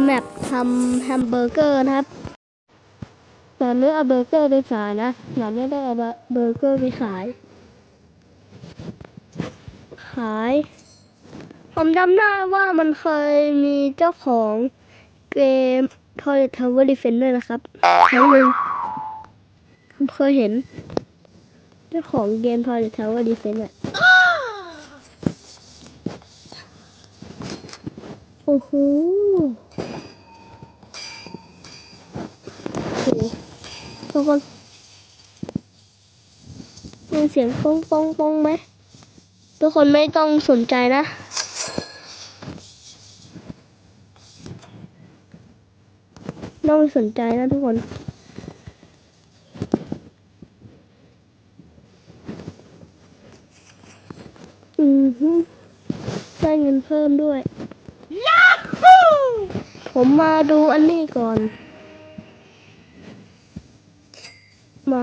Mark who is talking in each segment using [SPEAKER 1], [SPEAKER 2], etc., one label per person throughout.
[SPEAKER 1] แมปทำแฮมเบอร์เกอร์นะครับแต่ไม่เอาเบอร์เกอร์ไปขายนะเราไม่ได้เอาเบอร์เกอร์ไปขาย ขาย ผมจำได้ว่ามันเคยมีเจ้าของเกม Toilet Tower Defense ด้วยนะครับครั้งหนึ่งผมเคยเห็น เจ้าของเกม Toilet Tower Defense อะโอ้หโอ้โห ทุกคนมีเสียงปองปองปองไหม ทุกคนไม่ต้องสนใจนะไม่ต้องสนใจนะทุกคนอือฮึได้เงินเพิ่มด้วย ผมมาดูอันนี้ก่อน มา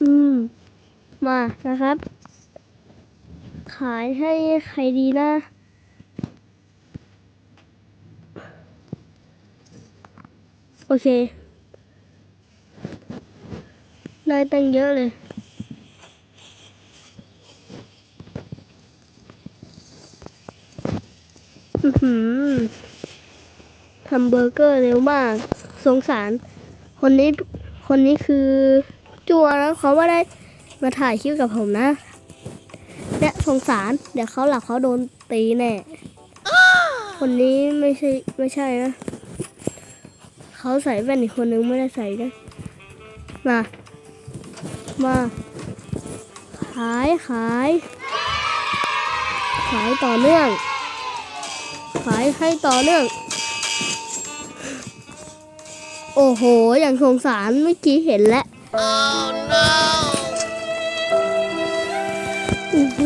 [SPEAKER 1] อืม มานะครับ ขายให้ใครดีนะ โอเค ได้ตังเยอะเลย หือทำเบอร์เกอร์เร็วมาก สงสาร คนนี้ คนนี้คือจัวแล้วเขาว่าได้มาถ่ายคลิปกับผมนะเนี่ยสงสาร เดี๋ยวเขาหลับเขาโดนตีแน่ คนนี้ไม่ใช่ไม่ใช่นะ เขาใส่แว่นอีกคนนึงไม่ได้ใส่นะ มา มา ขายขาย ขายต่อเนื่อง ขายให้ต่อเนื่อง โอ้โห อย่างสงสารเมื่อกี้เห็นแล้วโอ้โห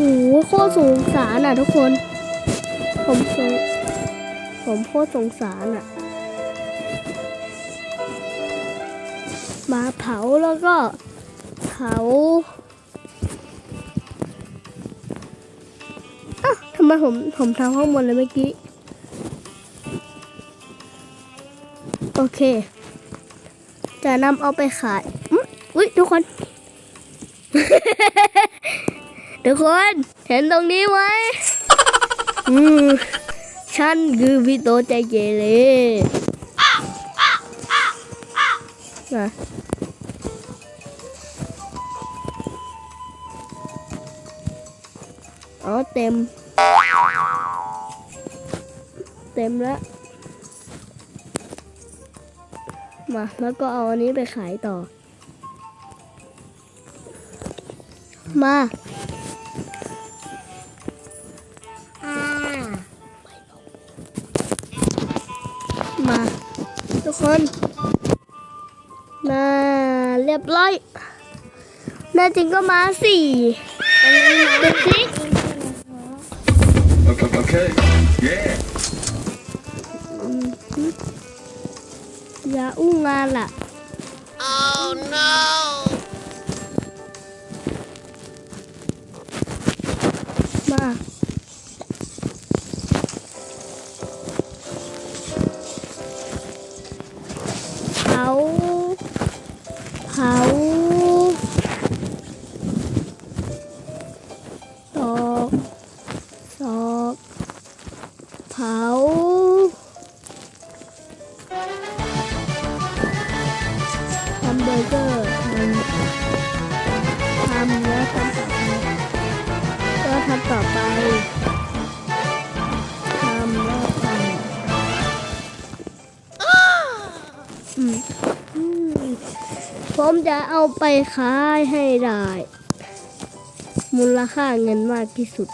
[SPEAKER 1] โคตรสงสารอะทุกคน ผมสงผมโคตรสงสารอะ มาเผาแล้วก็เผาอ้าวทำไมผมผมทำข้างบนเลยเมื่อกี้ โอเค จะนำเอาไปขายอุ๊ยอุ้ยทุกคน ทุกคนเห็นตรงนี้ไหมอืมฉันคือพี่โตใจเกเรมาอ๋อเต็ม เต็มแล้ว มา แล้วก็เอาอันนี้ไปขายต่อ มามา ทุกคน มาเรียบร้อยแน่จริงก็มาสี่ดูสิ
[SPEAKER 2] Okay, okay. Yeah.
[SPEAKER 1] อย่าอู้งานล่ะ
[SPEAKER 3] Oh no!
[SPEAKER 1] มาเผาเเผาทำเกอร์ทำทำแล้วทำต่อไปก็ทำต่อไปทำแล้วทำอืมอืมผมจะเอาไปขายให้ได้ มูลค่าเงินมากที่สุด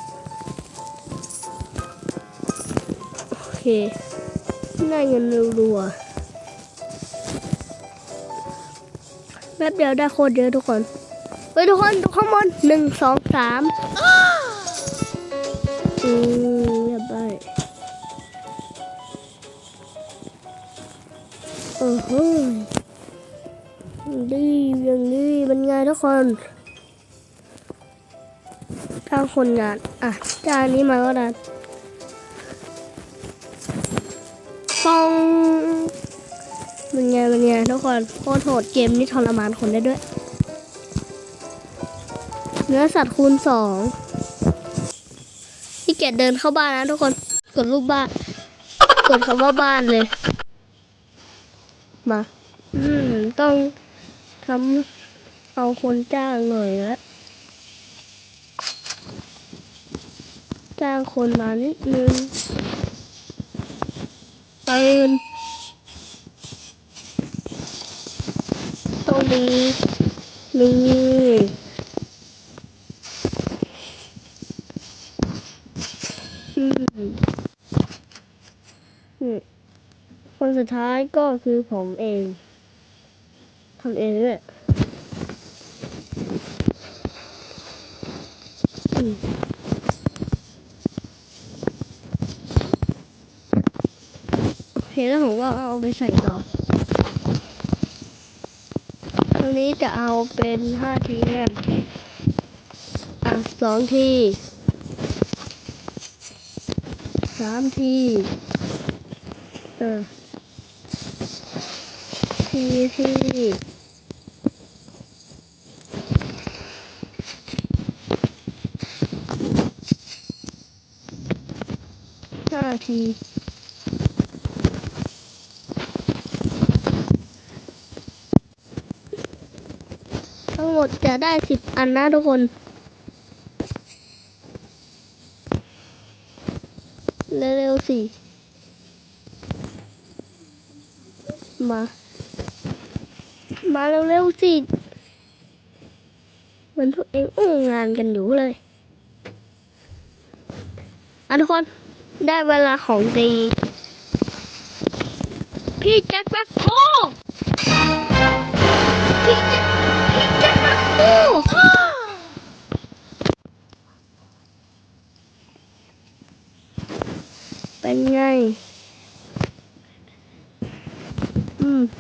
[SPEAKER 1] โอเค ได้เงินรัวๆ ป๊บเดียวได้โคตรเยอะทุกคนไปทุกคนดูข้างบนหนึ่งสองสามอืมเรียบร้อยโอ้โหดีอย่างนี้เป็นไงทุกคนจ้างคนงาน อะจานนี้มาก็ได้ฟอง มันไงมันไงทุกคนโคตรโหดเกมนี้ทรมานคนได้ด้วย เนื้อสัตว์คูณสองพี่เกดเดินเข้าบ้านนะทุกคนกดรูปบ้านกดคำว่าบ้านเลย มา อืม ต้องทำเอาคนจ้างหน่อยละจ้างคนมานิดนึงตื่น ต้องมีมีอืมอืมคนสุดท้ายก็คือผมเองทำเองด้วยอืมโอเคแล้วผมก็เอาไปใส่ต่อ นี้จะเอาเป็นห้าทีกันอะสองทีสามทีเออทีทีห้าที ทั้งหม ดจะได้สิบอันนะทุกคนเร็วๆสิมา มาเร็วๆสิเหมือนพวกเองอ้งานกันอยู่เลยอะทุกคนได้เวลาของจริงพี่แจ็คแบ็คโฮ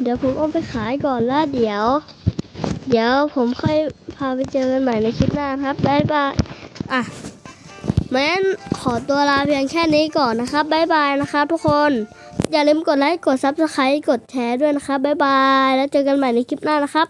[SPEAKER 1] เดี๋ยวผมเอาไปขายก่อนแล้วเดี๋ยว เดี๋ยวผมค่อยพาไปเจอกันใหม่ในคลิปหน้าครับบ๊ายบายอะงั้นขอตัวลาเพียงแค่นี้ก่อนนะครับบ๊ายบายนะครับทุกคน อย่าลืมกดไลค์กดซับสไครต์กดแชร์ด้วยนะครับบ๊ายบาย แล้วเจอกันใหม่ในคลิปหน้านะครับ